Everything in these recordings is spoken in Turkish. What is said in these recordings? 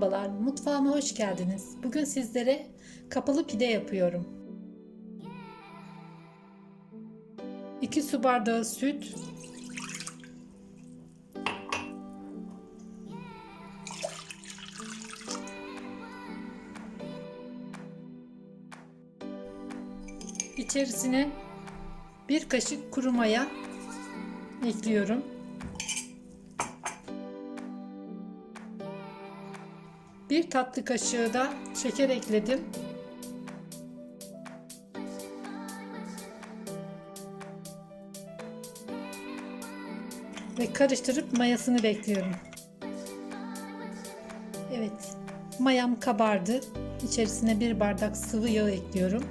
Merhabalar, mutfağıma hoş geldiniz. Bugün sizlere kapalı pide yapıyorum. 2 su bardağı süt, İçerisine bir kaşık kuru maya ekliyorum. Bir tatlı kaşığı da şeker ekledim. Ve karıştırıp mayasını bekliyorum. Evet, mayam kabardı. İçerisine bir bardak sıvı yağ ekliyorum.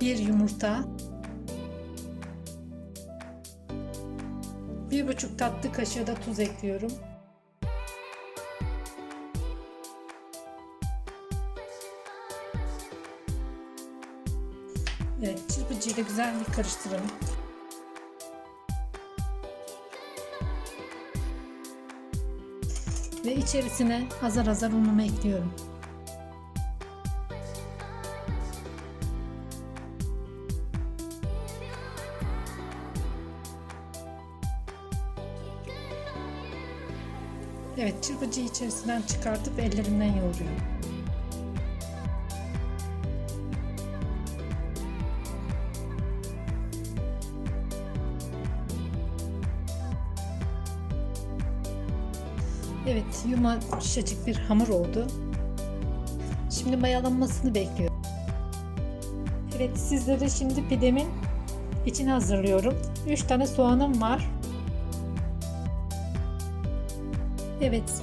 Bir yumurta, Bir buçuk tatlı kaşığı da tuz ekliyorum. Evet, çırpıcıyla güzel bir karıştıralım. Ve içerisine azar azar unumu ekliyorum. Evet, çırpıcıyı içerisinden çıkartıp ellerimden yoğuruyorum. Evet, yumuşacık bir hamur oldu. Şimdi mayalanmasını bekliyorum. Evet, sizlere şimdi pidemin içini hazırlıyorum. 3 tane soğanım var. Evet,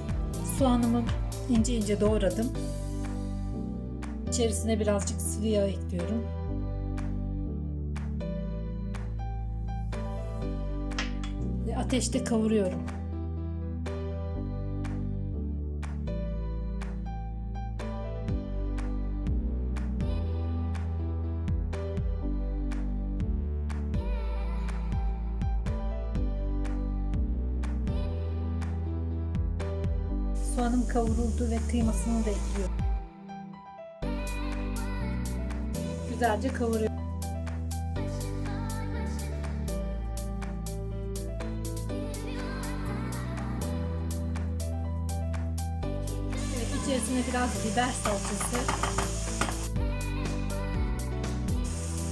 soğanımı ince ince doğradım. İçerisine birazcık sıvı yağ ekliyorum. Ve ateşte kavuruyorum. Soğanım kavruldu ve kıymasını da ekliyorum. Güzelce kavuruyorum. Evet, içerisine biraz biber salçası,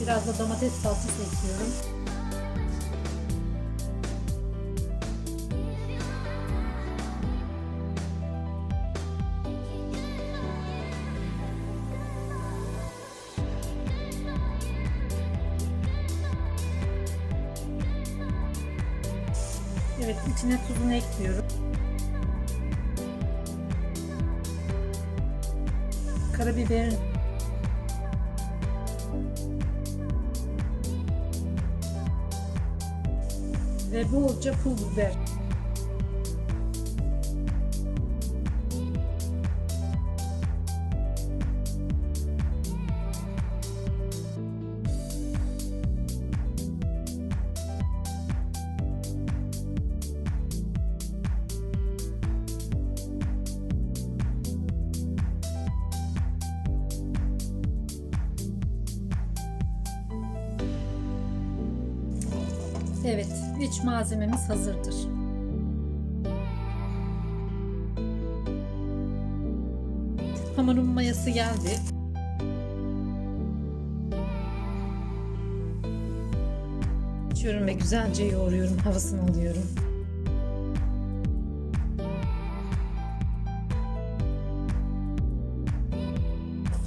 biraz da domates salçası ekliyorum. Evet, içine tuzunu ekliyorum. Karabiber ve bolca pul biber. Evet, iç malzememiz hazırdır. Hamurun mayası geldi. Açıyorum ve güzelce yoğuruyorum, havasını alıyorum.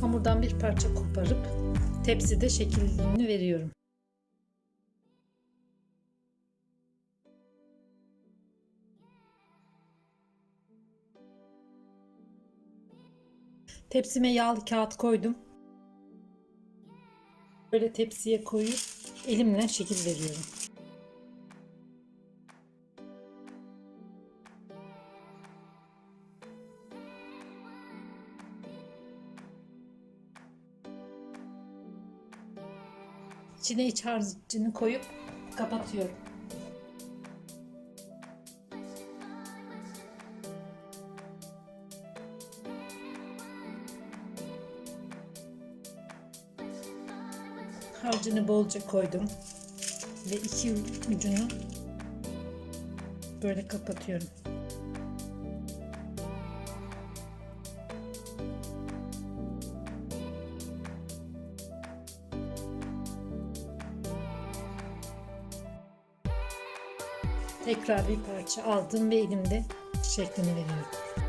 Hamurdan bir parça koparıp tepside şeklini veriyorum. Tepsime yağlı kağıt koydum. Böyle tepsiye koyup elimle şekil veriyorum. İçine iç harcını koyup kapatıyorum. Harcını bolca koydum. Ve iki ucunu böyle kapatıyorum. Tekrar bir parça aldım ve elimde şeklini veriyorum.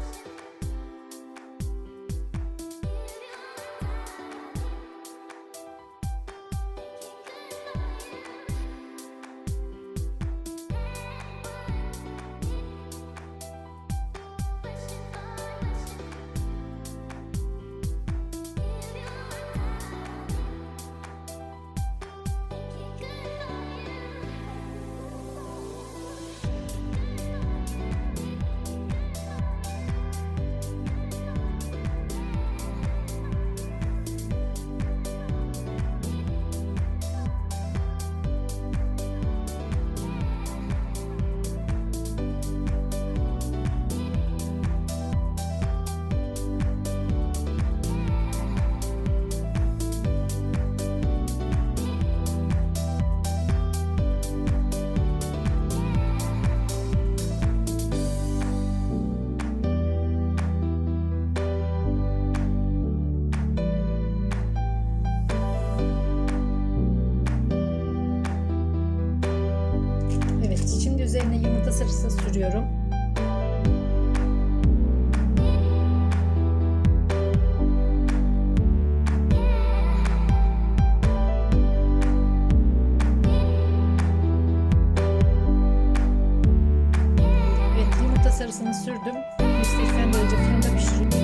Sarısı sürüyorum. Evet, yumurta sarısını sürdüm. 180 derece fırında pişiriyorum.